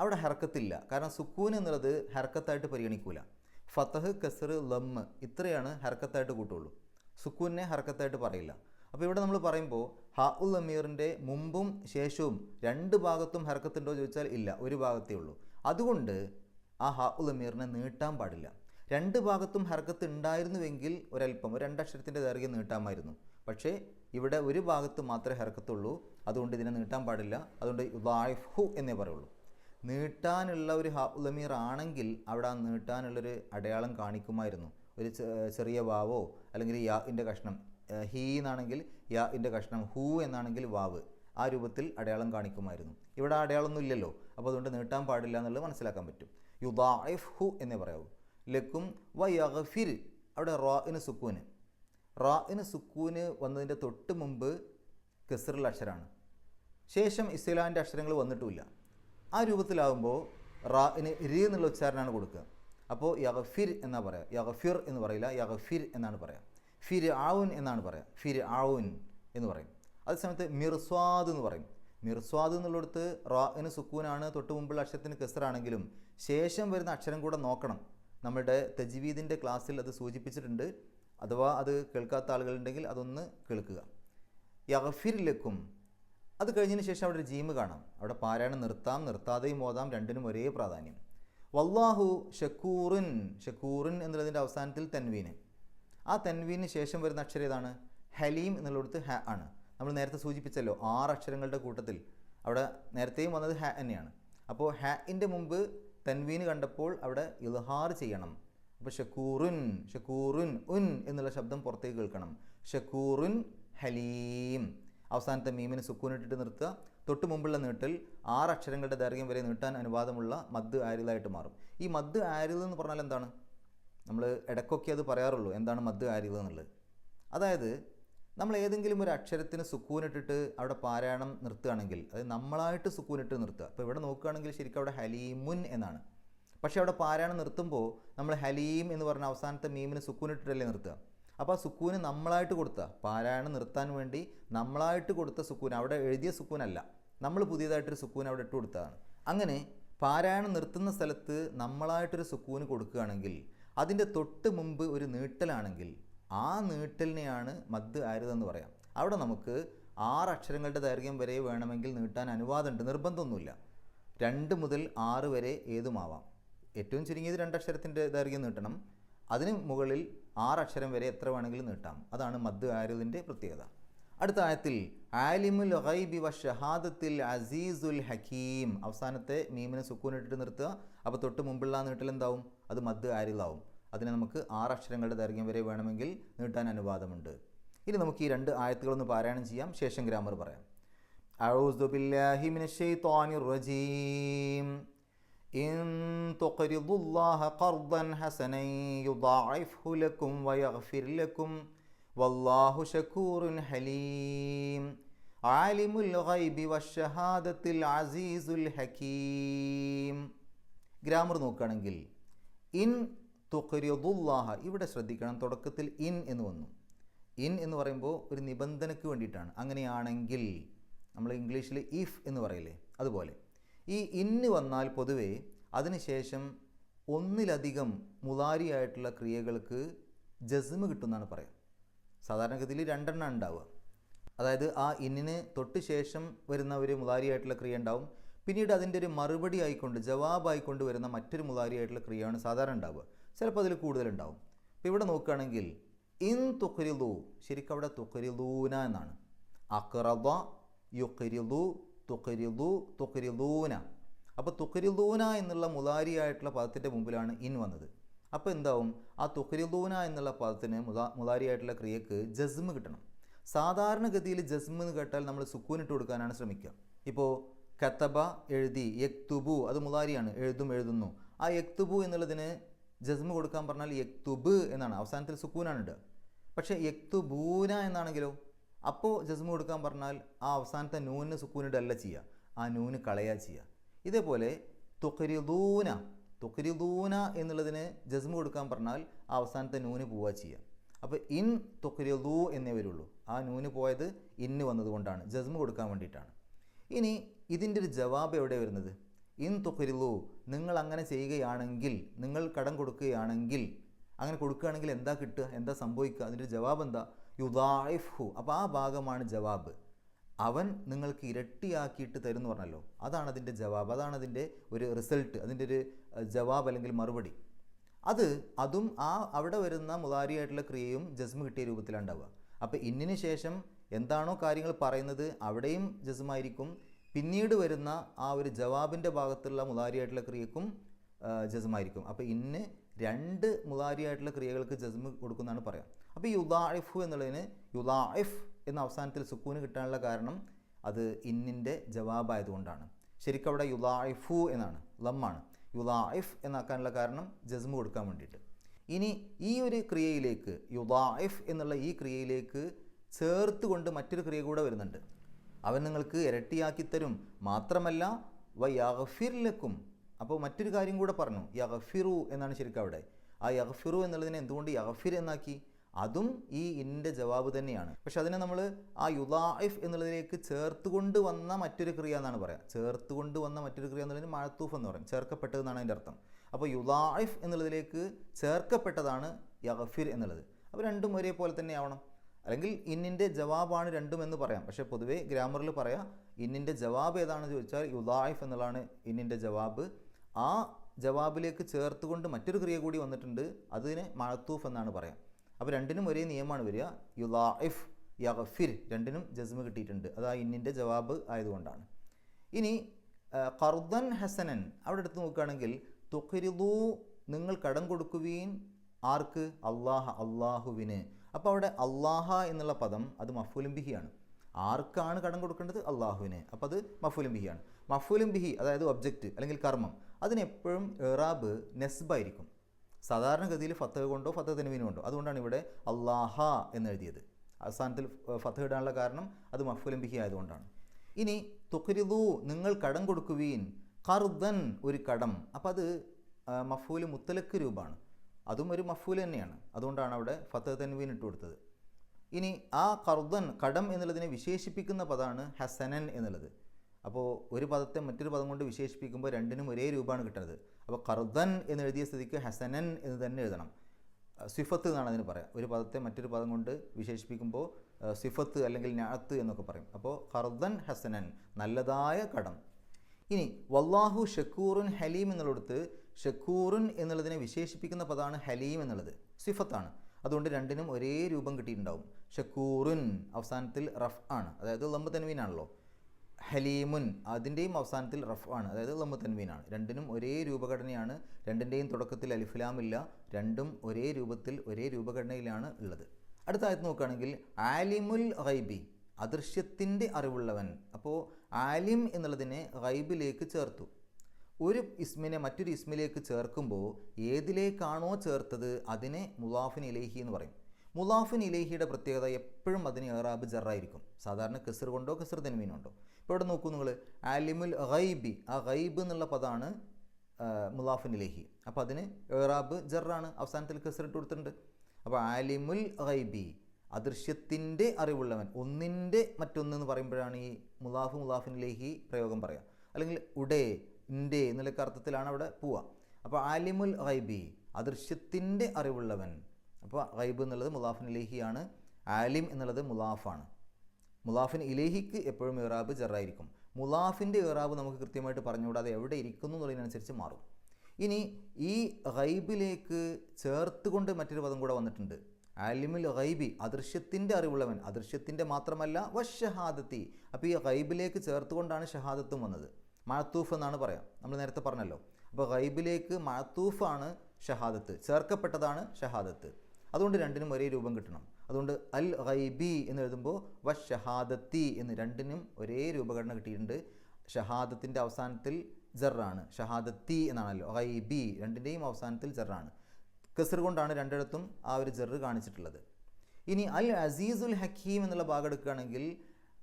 അവിടെ ഹർക്കത്തില്ല കാരണം സുക്കൂൻ എന്നുള്ളത് ഹർക്കത്തായിട്ട് പരിഗണിക്കൂല. ഫത്തഹ് കസർ ലമ്മ് ഇത്രയാണ് ഹർക്കത്തായിട്ട് കൂട്ടുള്ളൂ. സുക്കൂനെ ഹർക്കത്തായിട്ട് പറയില്ല. അപ്പോൾ ഇവിടെ നമ്മൾ പറയുമ്പോൾ ഹ ഉൽ അമീറിന്റെ മുമ്പും ശേഷവും രണ്ട് ഭാഗത്തും ഹർക്കത്തുണ്ടോ ചോദിച്ചാൽ ഇല്ല ഒരു ഭാഗത്തേ ഉള്ളൂ. അതുകൊണ്ട് ആ ഹ ഉൽ അമീറിനെ നീട്ടാൻ പാടില്ല. രണ്ട് ഭാഗത്തും ഹർക്കത്ത് ഉണ്ടായിരുന്നുവെങ്കിൽ ഒരല്പം ഒരു രണ്ടക്ഷരത്തിന്റെ ദൈർഘ്യം നീട്ടാമായിരുന്നു. പക്ഷേ ഇവിടെ ഒരു ഭാഗത്ത് മാത്രമേ ഹർക്കത്തുള്ളൂ അതുകൊണ്ട് ഇതിനെ നീട്ടാൻ പാടില്ല. അതുകൊണ്ട് യുദായിഫ് ഹു എന്നേ പറയുള്ളൂ. നീട്ടാനുള്ള ഒരു ഹൗലമീർ ആണെങ്കിൽ അവിടെ ആ നീട്ടാനുള്ളൊരു അടയാളം കാണിക്കുമായിരുന്നു. ഒരു ചെറിയ വാവോ അല്ലെങ്കിൽ യാഇന്റെ കഷ്ണം. ഹീ എന്നാണെങ്കിൽ യാ ഇന്റെ കഷ്ണം ഹൂ എന്നാണെങ്കിൽ വാവ്. ആ രൂപത്തിൽ അടയാളം കാണിക്കുമായിരുന്നു. ഇവിടെ അടയാളമൊന്നും ഇല്ലല്ലോ. അപ്പോൾ അതുകൊണ്ട് നീട്ടാൻ പാടില്ല എന്നുള്ളത് മനസ്സിലാക്കാൻ പറ്റും. യുദാഇഫ് ഹു എന്നേ പറയാവൂ. ലക്കും വ യഗ്ഫിർ. അവിടെ റാഇന് സുക്കൂന്. റാഇന് സുക്കൂന് വന്നതിന്റെ തൊട്ട് മുമ്പ് കെസറുള്ള അക്ഷരമാണ് ശേഷം ഇസ്ലാമിന്റെ അക്ഷരങ്ങൾ വന്നിട്ടുമില്ല. ആ രൂപത്തിലാവുമ്പോൾ റാ ഇന് രി എന്നുള്ള ഉച്ചാരണമാണ് കൊടുക്കുക. അപ്പോൾ യഗഫിർ എന്നാണ് പറയുക യഗഫിർ എന്ന് പറയില്ല. യഗഫിർ എന്നാണ് പറയാം. ഫിർ ആവുൻ എന്നാണ് പറയുക ഫിര് ആവുൻ എന്ന് പറയും. അതേസമയത്ത് മിർസ്വാദ് എന്ന് പറയും. മിർസ്വാദ് എന്നുള്ളിടത്ത് റാഇന് സുക്കൂനാണ്. തൊട്ട് മുമ്പുള്ള അക്ഷരത്തിന് കെസറാണെങ്കിലും ശേഷം വരുന്ന അക്ഷരം കൂടെ നോക്കണം. നമ്മുടെ തജ്വീദിന്റെ ക്ലാസ്സിൽ അത് സൂചിപ്പിച്ചിട്ടുണ്ട്. അഥവാ അത് കേൾക്കാത്ത ആളുകളുണ്ടെങ്കിൽ അതൊന്ന് കേൾക്കുക. യഗഫിരിലക്കും അത് കഴിഞ്ഞതിന് ശേഷം അവിടെ ഒരു ജീമ് കാണാം. അവിടെ പാരായണം നിർത്താം നിർത്താതെയും ഓതാം രണ്ടിനും ഒരേ പ്രാധാന്യം. വല്ലാഹു ഷക്കൂറിൻ ഷക്കൂറിൻ എന്നുള്ളതിന്റെ അവസാനത്തിൽ തൻവീന്. ആ തൻവീന് ശേഷം വരുന്ന അക്ഷരം ഏതാണ്? ഹലീം എന്നുള്ളിടത്ത് ഹ ആണ്. നമ്മൾ നേരത്തെ സൂചിപ്പിച്ചല്ലോ ആറ് അക്ഷരങ്ങളുടെ കൂട്ടത്തിൽ. അവിടെ നേരത്തെയും വന്നത് ഹ തന്നെയാണ്. അപ്പോൾ ഹ ഇന്റെ മുമ്പ് തൻവീന് കണ്ടപ്പോൾ അവിടെ ഇൽഹാർ ചെയ്യണം. അപ്പോൾ ഷക്കൂറുൻ ഷക്കൂറുൻ ഉൻ എന്നുള്ള ശബ്ദം പുറത്തേക്ക് കേൾക്കണം. ഷക്കൂറുൻ ഹലീം. അവസാനത്തെ മീമിന് സുക്കൂനിട്ടിട്ട് നിർത്തുക. തൊട്ട് മുമ്പുള്ള നീട്ടിൽ ആറ് അക്ഷരങ്ങളുടെ ദൈർഘ്യം വരെ നീട്ടാൻ അനുവാദമുള്ള മദ് ആരിലായിട്ട് മാറും. ഈ മദ് ആരിൽ എന്ന് പറഞ്ഞാൽ എന്താണ്? നമ്മൾ ഇടയ്ക്കൊക്കെ അത് പറയാറുള്ളൂ എന്താണ് മദ് എന്നുള്ളത്. അതായത് നമ്മൾ ഏതെങ്കിലും ഒരു അക്ഷരത്തിന് സുക്കൂനിട്ടിട്ട് അവിടെ പാരായണം നിർത്തുകയാണെങ്കിൽ അത് നമ്മളായിട്ട് സുക്കൂനിട്ട് നിർത്തുക. അപ്പോൾ ഇവിടെ നോക്കുകയാണെങ്കിൽ ശരിക്കും അവിടെ ഹലീമുൻ എന്നാണ്. പക്ഷേ അവിടെ പാരായണം നിർത്തുമ്പോൾ നമ്മൾ ഹലീം എന്ന് പറഞ്ഞ അവസാനത്തെ മീമിന് സുക്കൂനിട്ടിട്ടല്ലേ നിർത്തുക. അപ്പോൾ ആ സുക്കൂന് നമ്മളായിട്ട് കൊടുത്ത പാരായണം നിർത്താൻ വേണ്ടി നമ്മളായിട്ട് കൊടുത്ത സുക്കൂൻ അവിടെ എഴുതിയ സുക്കൂനല്ല നമ്മൾ പുതിയതായിട്ടൊരു സുക്കൂൻ അവിടെ ഇട്ട് കൊടുത്തതാണ്. അങ്ങനെ പാരായണം നിർത്തുന്ന സ്ഥലത്ത് നമ്മളായിട്ടൊരു സുക്കൂന് കൊടുക്കുകയാണെങ്കിൽ അതിന്റെ തൊട്ട് മുമ്പ് ഒരു നീട്ടലാണെങ്കിൽ ആ നീട്ടലിനെയാണ് മദ് ആരുതെന്ന് പറയാം. അവിടെ നമുക്ക് ആറ് അക്ഷരങ്ങളുടെ ദൈർഘ്യം വരെ വേണമെങ്കിൽ നീട്ടാൻ അനുവാദമുണ്ട്. നിർബന്ധമൊന്നുമില്ല. രണ്ട് മുതൽ ആറ് വരെ ഏതുമാവാം? ഏറ്റവും ചുരുങ്ങിയത് രണ്ടക്ഷരത്തിന്റെ ദൈർഘ്യം നീട്ടണം. അതിന് മുകളിൽ ആറ് അക്ഷരം വരെ എത്ര വേണമെങ്കിലും നീട്ടാം. അതാണ് മദ് ആരുതിന്റെ പ്രത്യേകത. അടുത്ത ആയത്തിൽ ആലിമുൽ ഹൈബി വ ഷഹാദത്തിൽ അസീസുൽ ഹക്കീം അവസാനത്തെ മീമിനെ സുക്കൂനിട്ടിട്ട് നിർത്തുക. അപ്പോൾ തൊട്ട് മുമ്പുള്ള നീട്ടൽ എന്താവും? അത് മദ് ആരിലാവും അതിനെ നമുക്ക് ആറ് അക്ഷരങ്ങളുടെ ദൈർഘ്യം വരെ വേണമെങ്കിൽ നീട്ടാൻ അനുവാദമുണ്ട് ഇനി നമുക്ക് ഈ രണ്ട് ആയത്തുകളൊന്ന് പാരായണം ചെയ്യാം ശേഷം ഗ്രാമർ പറയാം أعوذ بالله من الشيطان الرجيم إن تقرضوا الله قرضا حسنا يضاعفه لكم ويغفر لكم والله شكور حليم عالم الغيب والشهادة العزيز الحكيم ഗ്രാമർ നോക്കുകയാണെങ്കിൽ ഇൻ തുഖരിയുല്ലാഹ ഇവിടെ ശ്രദ്ധിക്കണം തുടക്കത്തിൽ ഇൻ എന്ന് വന്നു. ഇൻ എന്ന് പറയുമ്പോൾ ഒരു നിബന്ധനയ്ക്ക് വേണ്ടിയിട്ടാണ്. അങ്ങനെയാണെങ്കിൽ നമ്മൾ ഇംഗ്ലീഷിൽ ഇഫ് എന്ന് പറയില്ലേ അതുപോലെ. ഈ ഇന്ന് വന്നാൽ പൊതുവേ അതിനുശേഷം ഒന്നിലധികം മുതാരിയായിട്ടുള്ള ക്രിയകൾക്ക് ജസ്മ് കിട്ടുമെന്നാണ് പറയുക. സാധാരണഗതിയിൽ രണ്ടെണ്ണം ഉണ്ടാവുക. അതായത് ആ ഇന്നിന് തൊട്ട് ശേഷം വരുന്ന ഒരു മുതാരിയായിട്ടുള്ള ക്രിയ ഉണ്ടാവും. പിന്നീട് അതിന്റെ ഒരു മറുപടി ആയിക്കൊണ്ട് ജവാബായിക്കൊണ്ട് വരുന്ന മറ്റൊരു മുതാരിയായിട്ടുള്ള ക്രിയയാണ് സാധാരണ ഉണ്ടാവുക. ചിലപ്പോൾ അതിൽ കൂടുതലുണ്ടാവും. അപ്പോൾ ഇവിടെ നോക്കുകയാണെങ്കിൽ ഇൻ തുഖരിലു ശരിക്കും അവിടെ തുഖരിലൂന എന്നാണ്. അക്രദ യുഖരിലു തുഖരിലു തുഖരിലൂന അപ്പോൾ തുഖരിലൂന എന്നുള്ള മുതാരിയായിട്ടുള്ള പദത്തിന്റെ മുമ്പിലാണ് ഇൻ വന്നത്. അപ്പോൾ എന്താവും? ആ തുഖരിലൂന എന്നുള്ള പദത്തിന് മുതാ മുതാരിയായിട്ടുള്ള ക്രിയക്ക് ജസ്മ് കിട്ടണം. സാധാരണഗതിയിൽ ജസ്മ് എന്ന് കേട്ടാൽ നമ്മൾ സുക്കൂനിട്ട് കൊടുക്കാനാണ് ശ്രമിക്കുക. ഇപ്പോൾ കത്തബ എഴുതി യക്തുബു അത് മുതാരിയാണ് എഴുതും എഴുതുന്നു. ആ യക്തുബു എന്നുള്ളതിന് ജസ്മ കൊടുക്കാൻ പറഞ്ഞാൽ യക്തുബ് എന്നാണ് അവസാനത്തിൽ സുക്കൂനാണ് ഇടുക. പക്ഷേ യക്തുബൂന എന്നാണെങ്കിലോ അപ്പോൾ ജസ്മ കൊടുക്കാൻ പറഞ്ഞാൽ ആ അവസാനത്തെ നൂനിന് സുക്കൂനിടല്ല ചെയ്യുക ആ നൂന് കളയുക ചെയ്യുക. ഇതേപോലെ തുക്കരിദൂന തുക്കരിദൂന എന്നുള്ളതിന് ജസ്മ കൊടുക്കാൻ പറഞ്ഞാൽ ആ അവസാനത്തെ നൂന് പോവുക ചെയ്യുക. അപ്പോൾ ഇൻ തുക്കരിദൂ എന്നേ വരുള്ളൂ. ആ നൂന് പോയത് ഇന്ന് വന്നതുകൊണ്ടാണ് ജസ്മ കൊടുക്കാൻ വേണ്ടിയിട്ടാണ്. ഇനി ഇതിന്റെ ഒരു ജവാബ് എവിടെ വരുന്നത്? ഇൻ തുഖരിലു നിങ്ങൾ അങ്ങനെ ചെയ്യുകയാണെങ്കിൽ നിങ്ങൾ കടം കൊടുക്കുകയാണെങ്കിൽ അങ്ങനെ കൊടുക്കുകയാണെങ്കിൽ എന്താ കിട്ടുക? എന്താ സംഭവിക്കുക? അതിന്റെ ജവാബ് എന്താ? യുദായിഫു അപ്പോൾ ആ ഭാഗമാണ് ജവാബ്. അവൻ നിങ്ങൾക്ക് ഇരട്ടിയാക്കിയിട്ട് തരും എന്ന് പറഞ്ഞല്ലോ. അതാണ് അതിന്റെ ജവാബ്. അതാണ് അതിന്റെ ഒരു റിസൾട്ട്. അതിന്റെ ഒരു ജവാബ് അല്ലെങ്കിൽ മറുപടി. അത് അതും ആ അവിടെ വരുന്ന മുതാരിയായിട്ടുള്ള ക്രിയയും ജസ്മ കിട്ടിയ രൂപത്തിലാണ് ഉണ്ടാവുക. അപ്പോൾ ഇന്നിന് ശേഷം എന്താണോ കാര്യങ്ങൾ പറയുന്നത് അവിടെയും ജസ്മായിരിക്കും. പിന്നീട് വരുന്ന ആ ഒരു ജവാബിന്റെ ഭാഗത്തുള്ള മുതാരിയായിട്ടുള്ള ക്രിയക്കും ജസ്മായിരിക്കും. അപ്പോൾ ഇന്ന് രണ്ട് മുതാരിയായിട്ടുള്ള ക്രിയകൾക്ക് ജസ്മ് കൊടുക്കുന്നതാണ് പറയാം. അപ്പോൾ ഈ എന്നുള്ളതിന് യുദാഇഫ് എന്ന അവസാനത്തിൽ സുക്കൂന് കിട്ടാനുള്ള കാരണം അത് ഇന്നിന്റെ ജവാബായതുകൊണ്ടാണ്. ശരിക്കും അവിടെ യുദാഇഫു എന്നാണ് ലമ്മാണ്. യുദാഇഫ് എന്നാക്കാനുള്ള കാരണം ജസ്മ് കൊടുക്കാൻ വേണ്ടിയിട്ട്. ഇനി ഈ ഒരു ക്രിയയിലേക്ക് യുദാഇഫ് എന്നുള്ള ഈ ക്രിയയിലേക്ക് ചേർത്ത് കൊണ്ട് മറ്റൊരു ക്രിയ കൂടെ വരുന്നുണ്ട്. അവൻ നിങ്ങൾക്ക് ഇരട്ടിയാക്കി തരും. മാത്രമല്ല വ യഗ്ഫിർലക്കും അപ്പോൾ മറ്റൊരു കാര്യം കൂടെ പറഞ്ഞു. യഹഫിറു എന്നാണ് ശരിക്കും അവിടെ. ആ യഹഫിറു എന്നുള്ളതിനെ എന്തുകൊണ്ട് യഹഫിർ എന്നാക്കി? അതും ഈ ഇന്റെ ജവാബ് തന്നെയാണ്. പക്ഷെ അതിനെ നമ്മൾ ആ യുദാഇഫ് എന്നുള്ളതിലേക്ക് ചേർത്തുകൊണ്ട് വന്ന മറ്റൊരു ക്രിയ എന്നാണ് പറയാം. ചേർത്തുകൊണ്ട് വന്ന മറ്റൊരു ക്രിയ എന്നുള്ളതിന് മഴത്തൂഫ് എന്ന് പറയും. ചേർക്കപ്പെട്ടതെന്നാണ് അതിന്റെ അർത്ഥം. അപ്പോൾ യുദാഇഫ് എന്നുള്ളതിലേക്ക് ചേർക്കപ്പെട്ടതാണ് യഹഫിർ എന്നുള്ളത്. അപ്പോൾ രണ്ടും ഒരേപോലെ തന്നെ ആവണം. അല്ലെങ്കിൽ ഇന്നിന്റെ ജവാബാണ് രണ്ടും എന്ന് പറയാം. പക്ഷേ പൊതുവേ ഗ്രാമറിൽ പറയാം ഇന്നിന്റെ ജവാബ് ഏതാണെന്ന് ചോദിച്ചാൽ യുദായിഫ് എന്നുള്ളതാണ് ഇന്നിന്റെ ജവാബ്. ആ ജവാബിലേക്ക് ചേർത്തുകൊണ്ട് മറ്റൊരു ക്രിയ കൂടി വന്നിട്ടുണ്ട് അതിനെ മഴത്തൂഫ് എന്നാണ് പറയാം. അപ്പോൾ രണ്ടിനും ഒരേ നിയമമാണ് വരിക. യുദായിഫ് യഗഫിർ രണ്ടിനും ജസ്മ കിട്ടിയിട്ടുണ്ട്. അത് ആ ഇന്നിന്റെ ജവാബ് ആയതുകൊണ്ടാണ്. ഇനി കർദൻ ഹസനൻ അവിടെ എടുത്ത് നോക്കുകയാണെങ്കിൽ തുഖരിദു നിങ്ങൾ കടം കൊടുക്കുവീൻ ആർക്ക്? അള്ളാഹ അള്ളാഹുവിന്. അപ്പോൾ അവിടെ അള്ളാഹ എന്നുള്ള പദം അത് മഫൂലും ബിഹിയാണ്. ആർക്കാണ് കടം കൊടുക്കേണ്ടത്? അള്ളാഹുവിന് അപ്പോൾ അത് മഫൂലും ബിഹിയാണ്. മഫൂലും ബിഹി അതായത് ഒബ്ജക്റ്റ് അല്ലെങ്കിൽ കർമ്മം അതിനെപ്പോഴും എറാബ് നെസ്ബായിരിക്കും. സാധാരണഗതിയിൽ ഫത്തഹ് കൊണ്ടോ ഫത്തഹ് തെനുവിനോ കൊണ്ടോ. അതുകൊണ്ടാണ് ഇവിടെ അള്ളാഹ എന്ന് എഴുതിയത് അവസാനത്തിൽ ഫത്തഹ് ഇടാനുള്ള കാരണം അത് മഫൂലും ബിഹി ആയതുകൊണ്ടാണ്. ഇനി തുഖരിദു നിങ്ങൾ കടം കൊടുക്കുവീൻ കർദൻ ഒരു കടം. അപ്പോൾ അത് മഫൂൽ മുത്തലക്ക് രൂപമാണ്. അതും ഒരു മഫൂൽ തന്നെയാണ്. അതുകൊണ്ടാണ് അവിടെ ഫത്ത് തൻവീൻ ഇട്ട് കൊടുത്തത്. ഇനി ആ കർദൻ കടം എന്നുള്ളതിനെ വിശേഷിപ്പിക്കുന്ന പദമാണ് ഹസനൻ എന്നുള്ളത്. അപ്പോൾ ഒരു പദത്തെ മറ്റൊരു പദം കൊണ്ട് വിശേഷിപ്പിക്കുമ്പോൾ രണ്ടിനും ഒരേ രൂപമാണ് കിട്ടുന്നത്. അപ്പോൾ കർദൻ എന്ന് എഴുതിയ സ്ഥിതിക്ക് ഹസനൻ എന്ന് തന്നെ എഴുതണം. സിഫത്ത് എന്നാണ് അതിന് പറയാം. ഒരു പദത്തെ മറ്റൊരു പദം കൊണ്ട് വിശേഷിപ്പിക്കുമ്പോൾ സിഫത്ത് അല്ലെങ്കിൽ ഞാത്ത് എന്നൊക്കെ പറയും. അപ്പോൾ കർദൻ ഹസനൻ നല്ലതായ കടം. ഇനി വല്ലാഹു ഷക്കൂറുൻ ഹലീം എന്നുള്ളിടത്ത് ഷക്കൂറുൻ എന്നുള്ളതിനെ വിശേഷിപ്പിക്കുന്ന പദമാണ് ഹലീം എന്നുള്ളത്. സിഫത്താണ്. അതുകൊണ്ട് രണ്ടിനും ഒരേ രൂപം കിട്ടിയിട്ടുണ്ടാവും. ഷക്കൂറുൻ അവസാനത്തിൽ റഫ് ആണ്. അതായത് ലംബ തൻവീനാണല്ലോ. ഹലീമുൻ അതിന്റെയും അവസാനത്തിൽ റഫ് ആണ്. അതായത് ലംബ തൻവീനാണ്. രണ്ടിനും ഒരേ രൂപഘടനയാണ്. രണ്ടിന്റെയും തുടക്കത്തിൽ അലിഫ്ലാമില്ല. രണ്ടും ഒരേ രൂപത്തിൽ ഒരേ രൂപഘടനയിലാണ് ഉള്ളത്. അടുത്ത നോക്കുകയാണെങ്കിൽ ആലിമുൽ ഗൈബി അദൃശ്യത്തിന്റെ അറിവുള്ളവൻ. അപ്പോൾ ആലിം എന്നുള്ളതിനെ ഗൈബിലേക്ക് ചേർത്തു. ഒരു ഇസ്മിനെ മറ്റൊരു ഇസ്മിലേക്ക് ചേർക്കുമ്പോൾ ഏതിലേക്കാണോ ചേർത്തത് അതിനെ മുലാഫിൻ ഇലേഹി എന്ന് പറയും. മുലാഫിൻ ഇലേഹിയുടെ പ്രത്യേകത എപ്പോഴും അതിന് ഏറാബ് ജറായിരിക്കും. സാധാരണ കെസർ കൊണ്ടോ കെസർ കൊണ്ടോ. ഇപ്പോൾ ഇവിടെ നോക്കൂ നിങ്ങൾ ആലിമുൽ ഗൈബി ആ ഗൈബ് എന്നുള്ള പദമാണ് മുലാഫിൻ ഇലേഹി. അപ്പോൾ അതിന് ഏറാബ് ജറാണ് അവസാനത്തിൽ കെസർ ഇട്ട് കൊടുത്തിട്ടുണ്ട്. അപ്പോൾ ആലിമുൽ ഗൈബി അദൃശ്യത്തിന്റെ അറിവുള്ളവൻ ഒന്നിന്റെ മറ്റൊന്നെന്ന് പറയുമ്പോഴാണ് ഈ മുലാഫ് മുലാഫിൻ ലേഹി പ്രയോഗം പറയുക. അല്ലെങ്കിൽ ഉടേ ഇന്റെ എന്നുള്ള അർത്ഥത്തിലാണ് അവിടെ പോവുക. അപ്പോൾ ആലിമുൽ ഗൈബി അദൃശ്യത്തിന്റെ അറിവുള്ളവൻ. അപ്പോൾ ഗൈബ് എന്നുള്ളത് മുലാഫിൻ ഇലേഹിയാണ് ആലിം എന്നുള്ളത് മുലാഫാണ് മുലാഫിൻ ഇലേഹിക്ക് എപ്പോഴും ഇറാബ് ജറായിരിക്കും. മുലാഫിന്റെ ഇറാബ് നമുക്ക് കൃത്യമായിട്ട് പറഞ്ഞുകൂടാതെ എവിടെ ഇരിക്കുന്നു എന്നുള്ളതിനനുസരിച്ച് മാറും. ഇനി ഈ ഗൈബിലേക്ക് ചേർത്തുകൊണ്ട് മറ്റൊരു പദം കൂടെ വന്നിട്ടുണ്ട്. ആലിമുൽ ഗൈബി അദൃശ്യത്തിന്റെ അറിവുള്ളവൻ. അദൃശ്യത്തിന്റെ മാത്രമല്ല വഷഹാദത്തി അപ്പോൾ ഈ ഗൈബിലേക്ക് ചേർത്തുകൊണ്ടാണ് ഷഹാദത്തും വന്നത്. മഴത്തൂഫ് എന്നാണ് പറയാം. നമ്മൾ നേരത്തെ പറഞ്ഞല്ലോ. അപ്പോൾ ഗൈബിലേക്ക് മഴത്തൂഫാണ് ഷഹാദത്ത്. ചേർക്കപ്പെട്ടതാണ് ഷഹാദത്ത്. അതുകൊണ്ട് രണ്ടിനും ഒരേ രൂപം കിട്ടണം. അതുകൊണ്ട് അൽ ഗൈബി എന്ന് എഴുതുമ്പോൾ വ ഷഹാദത്തി എന്ന് രണ്ടിനും ഒരേ രൂപഘടന കിട്ടിയിട്ടുണ്ട്. ഷഹാദത്തിന്റെ അവസാനത്തിൽ ജറാണ്. ഷഹാദത്തി എന്നാണല്ലോ. ഗൈബി രണ്ടിന്റെയും അവസാനത്തിൽ ജറാണ്. കസർ കൊണ്ടാണ് രണ്ടിടത്തും ആ ഒരു ജെറ് കാണിച്ചിട്ടുള്ളത്. ഇനി അൽ അസീസുൽ ഹക്കീം എന്നുള്ള ഭാഗം എടുക്കുകയാണെങ്കിൽ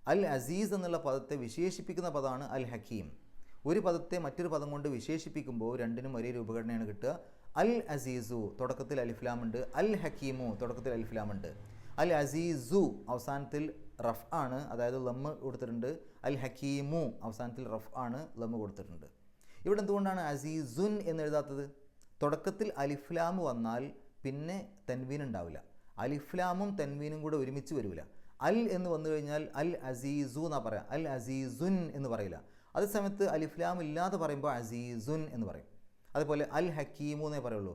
അൽ അസീസ് എന്നുള്ള പദത്തെ വിശേഷിപ്പിക്കുന്ന പദമാണ് അൽ ഹക്കീം. ഒരു പദത്തെ മറ്റൊരു പദം കൊണ്ട് വിശേഷിപ്പിക്കുമ്പോൾ രണ്ടിനും ഒരേ രൂപഘടനയാണ് കിട്ടുക. അൽ അസീസു തുടക്കത്തിൽ അലിഫ്ലാമുണ്ട് അൽ ഹക്കീമു തുടക്കത്തിൽ അലിഫ്ലാമുണ്ട് അൽ അസീസു അവസാനത്തിൽ റഫ് ആണ് അതായത് ലമ്മ് കൊടുത്തിട്ടുണ്ട്. അൽ ഹക്കീമു അവസാനത്തിൽ റഫ് ആണ് ലമ്മ് കൊടുത്തിട്ടുണ്ട്. ഇവിടെ എന്തുകൊണ്ടാണ് അസീസുൻ എന്ന് എഴുതാത്തത് തുടക്കത്തിൽ അലിഫ്ലാം വന്നാൽ പിന്നെ തൻവീൻ ഉണ്ടാവില്ല. അലിഫ്ലാമും തൻവീനും കൂടെ ഒരുമിച്ച് വരില്ല അൽ എന്ന് വന്നു കഴിഞ്ഞാൽ അൽ അസീസു എന്നാ പറയാം. അൽ അസീസുൻ എന്ന് പറയില്ല. അതേസമയത്ത് അലിഫ്ലാം ഇല്ലാതെ പറയുമ്പോൾ അസീസുൻ എന്ന് പറയും. അതുപോലെ അൽ ഹക്കീമു എന്നേ പറയുള്ളൂ.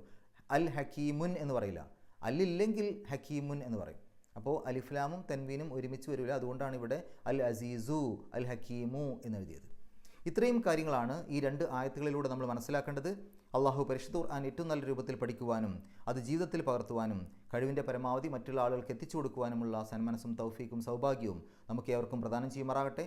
അൽ ഹക്കീമുൻ എന്ന് പറയില്ല. അല്ലില്ലെങ്കിൽ ഹക്കീമുൻ എന്ന് പറയും. അപ്പോൾ അലിഫ്ലാമും തൻവീനും ഒരുമിച്ച് വരില്ല. അതുകൊണ്ടാണ് ഇവിടെ അൽ അസീസു അൽ ഹക്കീമു എന്ന് എഴുതിയത് ഇത്രയും കാര്യങ്ങളാണ് ഈ രണ്ട് ആയത്തുകളിലൂടെ നമ്മൾ മനസ്സിലാക്കേണ്ടത്. അള്ളാഹു പരിശുദ്ധ ഖുർആൻ ഏറ്റവും നല്ല രൂപത്തിൽ പഠിക്കുവാനും അത് ജീവിതത്തിൽ പകർത്തുവാനും കഴിവിന്റെ പരമാവധി മറ്റുള്ള ആളുകൾക്ക് എത്തിച്ചു കൊടുക്കുവാനുമുള്ള സന്മനസ്സും തൗഫീക്കും സൗഭാഗ്യവും നമുക്ക് ഏവർക്കും പ്രദാനം ചെയ്യുമാറാകട്ടെ.